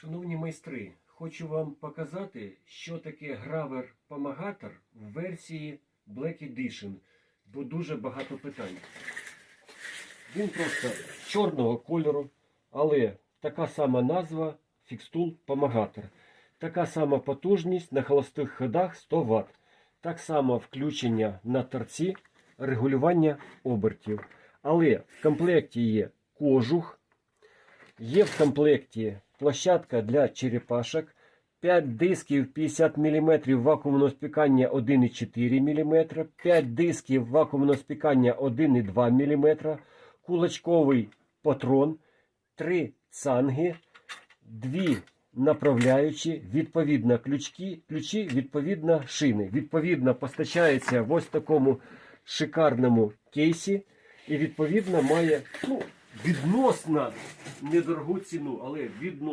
Шановні майстри, хочу вам показати, що таке гравер помагатор в версії Black Edition, бо дуже багато питань. Він просто чорного кольору, але така сама назва Fixtool Помагатор. Така сама потужність на холостих ходах 100 Вт. Так само включення на торці, регулювання обертів. Але в комплекті є кожух, Є в комплекті площадка для черепашок, 5 дисків 50 мм вакуумного спікання 1,4 мм, 5 дисків вакуумного спікання 1,2 мм, кулачковий патрон, 3 цанги, 2 направляючі, відповідно ключі, ключі, відповідно шини. Відповідно постачається в ось такому шикарному кейсі і відповідно має ну, відносно недорогу ціну, але відносно.